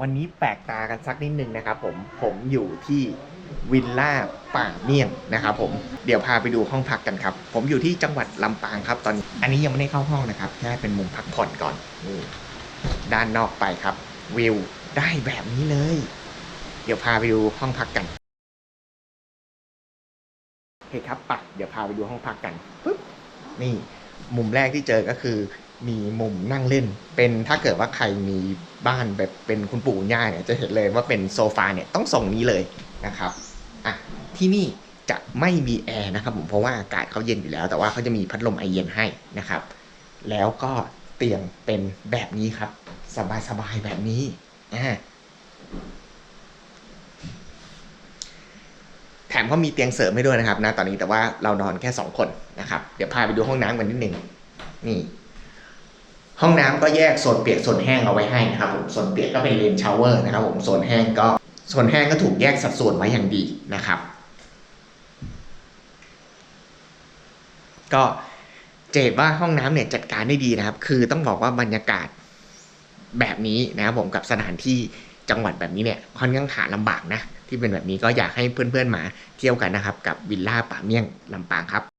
วันนี้แปลกตากันสักนิดนึงนะครับผมผมอยู่ที่วิลล่าป่าเมี่ยงนะครับผมเดี๋ยวพาไปดูห้องพักกันครับ ผมอยู่ที่จังหวัดลำปางครับ ตอนนี้อันนี้ยังไม่ได้เข้าห้องนะครับแค่เป็นมุมพักผ่อนก่อนนี่ด้านนอกไปครับ วิวได้แบบนี้เลย เดี๋ยวพาไปดูห้องพักกันโอเคครับปะเดี๋ยวพาไปดูห้องพักกันปึ๊บนี่มุมแรกที่เจอก็คือ มีมุมนั่งเล่น เป็นถ้าเกิดว่าใครมีบ้านแบบเป็นคุณปู่คุณย่าเนี่ยจะเห็นเลยว่าเป็นโซฟาเนี่ยต้องทรงนี้เลยนะครับอะที่นี่จะไม่มีแอร์นะครับผมเพราะว่าอากาศเขาเย็นอยู่แล้ว แต่ว่าเขาจะมีพัดลมไอเย็นให้นะครับ แล้วก็เตียงเป็นแบบนี้ครับ สบายๆแบบนี้อ่าแถมเขามีเตียงเสริมให้ด้วยนะครับนะตอนนี้แต่ว่าเรานอนแค่สองคนนะครับ เดี๋ยวพาไปดูห้องน้ำกันนิดหนึ่งนี่ ห้องน้ำก็แยกโซนเปียกโซนแห้งเอาไว้ให้นะครับผมโซนเปียกก็เป็นเลนชาวเวอร์นะครับผมโซนแห้งก็โซนแห้งก็ถูกแยกสัดส่วนไว้อย่างดีนะครับ ก็เจดว่าห้องน้ำเนี่ยจัดการได้ดีนะครับ คือต้องบอกว่าบรรยากาศแบบนี้นะครับผมกับสถานที่จังหวัดแบบนี้เนี่ยค่อนข้างหาลำบากนะที่เป็นแบบนี้ก็อยากให้เพื่อนๆมาเที่ยวกันนะครับ กับวิลล่าป่าเมี่ยงลำปางครับ